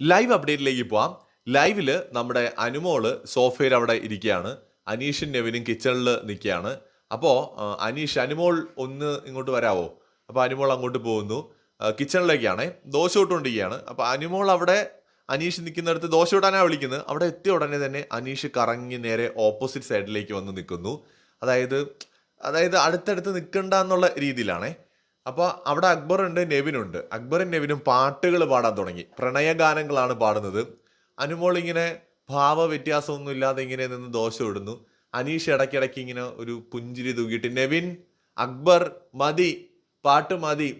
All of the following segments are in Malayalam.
ലൈവ് അപ്ഡേറ്റിലേക്ക് പോവാം. ലൈവിൽ നമ്മുടെ അനുമോൾ സോഫയിൽ അവിടെ ഇരിക്കുകയാണ്. അനീഷും നെവിനും കിച്ചണിൽ നിൽക്കുകയാണ്. അപ്പോൾ അനീഷ് അനുമോൾ ഒന്ന് ഇങ്ങോട്ട് വരാവോ? അപ്പോൾ അനുമോൾ അങ്ങോട്ട് പോകുന്നു. കിച്ചണിലേക്കാണേ. ദോശ ഇട്ടുകൊണ്ടിരിക്കുകയാണ് അപ്പോൾ അനുമോൾ അവിടെ അനീഷ് നിൽക്കുന്നിടത്ത് ദോശ ഇടാനാണ് വിളിക്കുന്നത്. അവിടെ എത്തിയ ഉടനെ തന്നെ അനീഷ് കറങ്ങി നേരെ ഓപ്പോസിറ്റ് സൈഡിലേക്ക് വന്ന് നിൽക്കുന്നു. അതായത് അതായത് അടുത്തടുത്ത് നിൽക്കണ്ട എന്നുള്ള രീതിയിലാണേ. അപ്പോൾ അവിടെ അക്ബറുണ്ട് നെവിനുണ്ട്. അക്ബറും നെവിനും പാട്ടുകൾ പാടാൻ തുടങ്ങി. പ്രണയഗാനങ്ങളാണ് പാടുന്നത്. അനുമോൾ ഇങ്ങനെ ഭാവ വ്യത്യാസമൊന്നും ഇല്ലാതെ ഇങ്ങനെ നിന്ന് ദോശ ഇടുന്നു. അനീഷ് ഇടയ്ക്കിടയ്ക്ക് ഇങ്ങനെ ഒരു പുഞ്ചിരി തൂക്കിയിട്ട് നെവിൻ അക്ബർ മതി പാട്ട് മതി.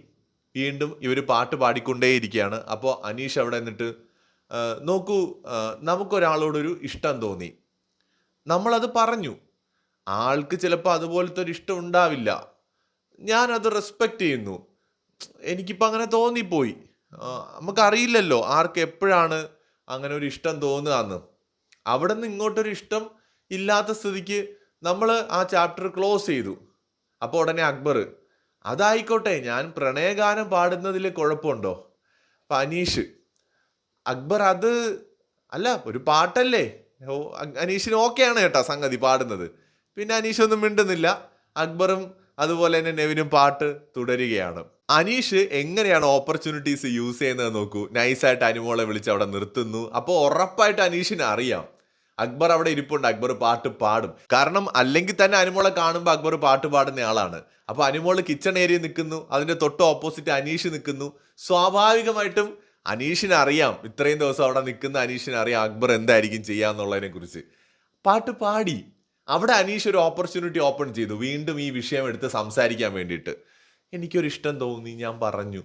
വീണ്ടും ഇവർ പാട്ട് പാടിക്കൊണ്ടേയിരിക്കുകയാണ്. അപ്പോൾ അനീഷ് അവിടെ നിന്നിട്ട് "ആ, നോക്കൂ നമുക്കൊരാളോടൊരു ഇഷ്ടം തോന്നി. നമ്മളത് പറഞ്ഞു. ആൾക്ക് ചിലപ്പോൾ അതുപോലത്തെ ഒരു ഇഷ്ടം ഉണ്ടാവില്ല. ഞാനത് റെസ്പെക്റ്റ് ചെയ്യുന്നു. എനിക്കിപ്പോൾ അങ്ങനെ തോന്നിപ്പോയി. നമുക്കറിയില്ലല്ലോ ആർക്ക് എപ്പോഴാണ് അങ്ങനെ ഒരു ഇഷ്ടം തോന്നുകയെന്ന്. അവിടെ നിന്ന് ഇങ്ങോട്ടൊരു ഇഷ്ടം ഇല്ലാത്ത സ്ഥിതിക്ക് നമ്മൾ ആ ചാപ്റ്റർ ക്ലോസ് ചെയ്തു. അപ്പോൾ ഉടനെ അക്ബർ അതായിക്കോട്ടെ ഞാൻ പ്രണയഗാനം പാടുന്നതിൽ കുഴപ്പമുണ്ടോ? അപ്പം അനീഷ് അക്ബർ അത് അല്ല ഒരു പാട്ടല്ലേ? ഓ അനീഷിന് ഓക്കെയാണ് കേട്ടോ സംഗതി പാടുന്നത്. പിന്നെ അനീഷൊന്നും മിണ്ടുന്നില്ല. അക്ബറും അതുപോലെ തന്നെ നെവിനും പാട്ട് തുടരുകയാണ്. അനീഷ് എങ്ങനെയാണ് ഓപ്പർച്യൂണിറ്റീസ് യൂസ് ചെയ്യുന്നത് നോക്കൂ. നൈസായിട്ട് അനുമോളെ വിളിച്ച് അവിടെ നിർത്തുന്നു. അപ്പോൾ ഉറപ്പായിട്ട് അനീഷിന് അറിയാം. അക്ബർ അവിടെ ഇരിപ്പുണ്ട്. അക്ബർ പാട്ട് പാടും. കാരണം അല്ലെങ്കിൽ തന്നെ അനുമോളെ കാണുമ്പോൾ അക്ബർ പാട്ട് പാടുന്ന ആളാണ്. അപ്പോൾ അനുമോൾ കിച്ചൺ ഏരിയ നിൽക്കുന്നു. അതിന്റെ തൊട്ട് ഓപ്പോസിറ്റ് അനീഷ് നിൽക്കുന്നു. സ്വാഭാവികമായിട്ടും അനീഷിന് അറിയാം. ഇത്രയും ദിവസം അവിടെ നിൽക്കുന്ന അനീഷിന് അറിയാം അക്ബർ എന്തായിരിക്കും ചെയ്യാന്നുള്ളതിനെ കുറിച്ച് പാട്ട് പാടി. അവിടെ അനീഷ് ഒരു ഓപ്പർച്യൂണിറ്റി ഓപ്പൺ ചെയ്തു. വീണ്ടും ഈ വിഷയം എടുത്ത് സംസാരിക്കാൻ വേണ്ടിയിട്ട്. എനിക്കൊരു ഇഷ്ടം തോന്നി ഞാൻ പറഞ്ഞു.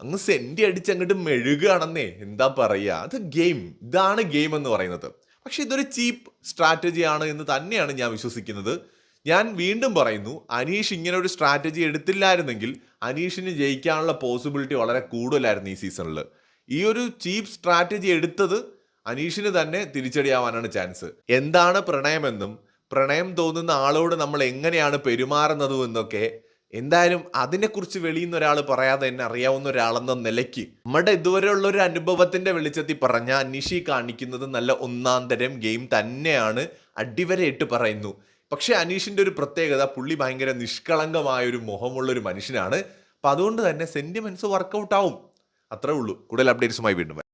അങ്ങ് സെന്റി അടിച്ച് അങ്ങോട്ട് മെഴുകുകയാണെന്നേ എന്താ പറയുക അത് ഗെയിം. ഇതാണ് ഗെയിം എന്ന് പറയുന്നത്. പക്ഷെ ഇതൊരു ചീപ്പ് സ്ട്രാറ്റജി ആണ് എന്ന് തന്നെയാണ് ഞാൻ വിശ്വസിക്കുന്നത്. ഞാൻ വീണ്ടും പറയുന്നു അനീഷ് ഇങ്ങനെ ഒരു സ്ട്രാറ്റജി എടുത്തില്ലായിരുന്നെങ്കിൽ അനീഷിന് ജയിക്കാനുള്ള പോസിബിലിറ്റി വളരെ കൂടുതലായിരുന്നു ഈ സീസണിൽ ഈ ഒരു ചീപ്പ് സ്ട്രാറ്റജി എടുത്തത് അനീഷിന് തന്നെ തിരിച്ചടിയാവാനാണ് ചാൻസ് എന്താണ് പ്രണയമെന്നും പ്രണയം തോന്നുന്ന ആളോട് നമ്മൾ എങ്ങനെയാണ് പെരുമാറുന്നത് എന്നൊക്കെ എന്തായാലും അതിനെക്കുറിച്ച് വെളിയിൽ നിന്ന് ഒരാൾ പറയാതെ തന്നെ അറിയാവുന്ന ഒരാളെന്ന നിലയ്ക്ക് നമ്മുടെ ഇതുവരെയുള്ള ഒരു അനുഭവത്തിന്റെ വെളിച്ചത്തിൽ പറഞ്ഞ നിഷി കാണിക്കുന്നത് നല്ല ഒന്നാന്തരം തരം ഗെയിം തന്നെയാണ് അടിവരയിട്ട് പറയുന്നു. പക്ഷേ അനീഷിന്റെ ഒരു പ്രത്യേകത പുള്ളി ഭയങ്കര നിഷ്കളങ്കമായ ഒരു മുഖമുള്ള ഒരു മനുഷ്യനാണ്. അപ്പൊ അതുകൊണ്ട് തന്നെ സെന്റിമെന്റ്സ് വർക്കൗട്ട് ആവും. അത്രേ ഉള്ളൂ. കൂടുതൽ അപ്ഡേറ്റ്സുമായി വീണ്ടും.